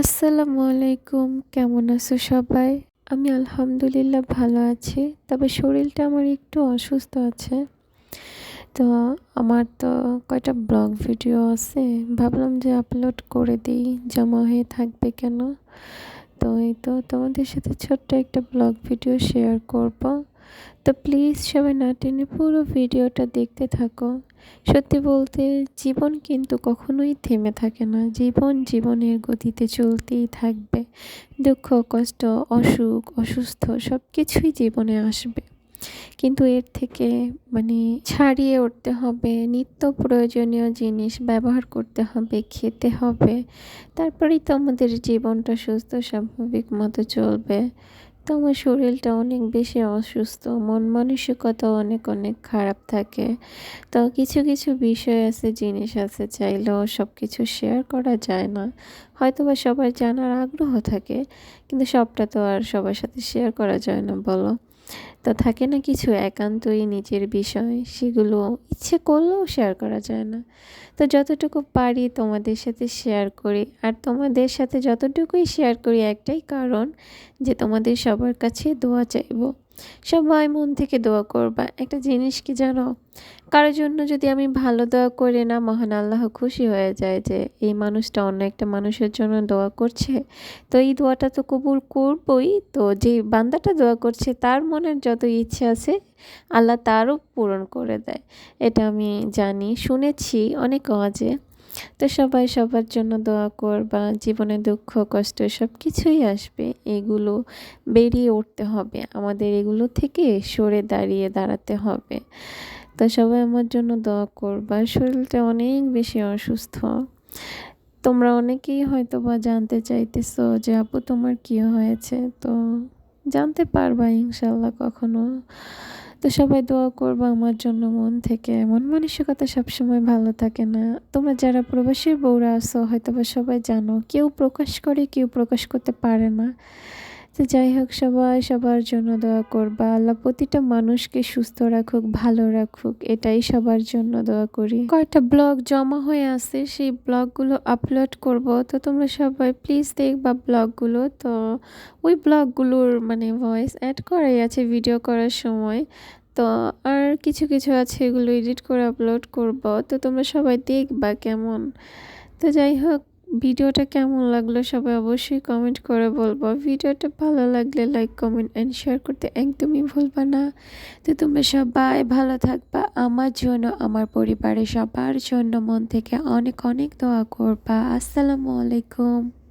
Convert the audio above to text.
আসসালামু আলাইকুম, কেমন আছো সবাই? আমি আলহামদুলিল্লাহ ভালো আছি, তবে শরীরটা আমার একটু অসুস্থ আছে। তো আমার তো কয়টা ব্লগ ভিডিও আছে, ভাবলাম যে আপলোড করে দিই, জমা হয়ে থাকবে কেন? তো এই তো তোমাদের সাথে ছোট্ট একটা ব্লগ ভিডিও শেয়ার করব। তো প্লিজ সবাই না টেনে পুরো ভিডিওটা দেখতে থাকো। সত্যি বলতে জীবন কিন্তু কখনোই থেমে থাকে না। জীবন জীবনের গতিতে চলতেই থাকবে। দুঃখ, কষ্ট, অসুখ, অসুস্থ সব কিছুই জীবনে আসবে। কিন্তু এর থেকে মানে ছাড়িয়ে উঠতে হবে, নিত্য প্রয়োজনীয় জিনিস ব্যবহার করতে হবে, খেতে হবে। তারপরেই তো আমাদের জীবনটা সুস্থ, স্বাভাবিক মতো চলবে। তো আমার শরীরটা অনেক বেশি অসুস্থ, মন মানসিকতা অনেক অনেক খারাপ থাকে। তো কিছু কিছু বিষয় আছে, জিনিস আছে, চাইলেও সব কিছু শেয়ার করা যায় না। হয়তো বা সবার জানার আগ্রহ থাকে, কিন্তু সবটা তো আর সবার সাথে শেয়ার করা যায় না, বলো। তো থাকে না কিছু একান্তই নিজের বিষয়, সেগুলো ইচ্ছে করলেও শেয়ার করা যায় না। তো যতটুকু পারি তোমাদের সাথে শেয়ার করি, আর তোমাদের সাথে যতটুকুই শেয়ার করি একটাই কারণ যে তোমাদের সবার কাছে দোয়া চাইব। সবাই মন থেকে দোয়া করবা। একটা জিনিস কি জানো? কারোর জন্য যদি আমি ভালো দোয়া করি না, মহান আল্লাহ খুশি হয়ে যায় যে এই মানুষটা অন্য একটা মানুষের জন্য দোয়া করছে। তো এই দোয়াটা তো কবুল করবই। তো যে বান্দাটা দোয়া করছে, তার মনের যত ইচ্ছে আছে, আল্লাহ তারও পূরণ করে দেয়। এটা আমি জানি, শুনেছি অনেক কাজে তো সবাই সবার জন্য দোয়া করবা জীবনে দুঃখ, কষ্ট সব কিছুই আসবে। এগুলো বেরিয়ে উঠতে হবে। আমাদের এগুলো থেকে সরে দাঁড়িয়ে দাঁড়াতে হবে। তো সবাই আমার জন্য দোয়া করবা শরীরটা অনেক বেশি অসুস্থ। তোমরা অনেকেই হয়তো বা জানতে চাইতেছো যে, আপু, তোমার কি হয়েছে? তো জানতে পারবা ইনশাল্লাহ কখনো। তো সবাই দোয়া করব আমার জন্য মন থেকে। মন মানসিকতা সবসময় ভালো থাকে না। তোমরা যারা প্রবাসীর বউরা আসো হয়তো বা সবাই জানো, কেউ প্রকাশ করে, কেউ প্রকাশ করতে পারে না। তো যাই হোক, সবাই সবার জন্য দোয়া করবা। আল্লাহ প্রতিটা মানুষকে সুস্থ রাখুক, ভালো রাখুক, এটাই সবার জন্য দোয়া করি। কয়েকটা ব্লগ জমা হয়ে আছে, সেই ব্লগগুলো আপলোড করব। তো তোমরা সবাই প্লিজ দেখবা ব্লগগুলো। তো ওই ব্লগগুলোর মানে ভয়েস অ্যাড করাই আছে ভিডিও করার সময়। তো আর কিছু কিছু আছে এগুলো এডিট করে আপলোড করব। তো তোমরা সবাই দেখবা কেমন। তো যাই হোক ভিডিওটা কেমন লাগল সবাই অবশ্যই কমেন্ট করে বলব। ভিডিওটা ভালো লাগলে লাইক কমেন্ট অ্যান্ড শেয়ার করতে একদমই ভুলবা না। তো তোমরা সবাই ভালো থাকবা। আমার জন্য, আমার পরিবারের সবার জন্য মন থেকে অনেক অনেক দোয়া করবা। আসসালামু আলাইকুম।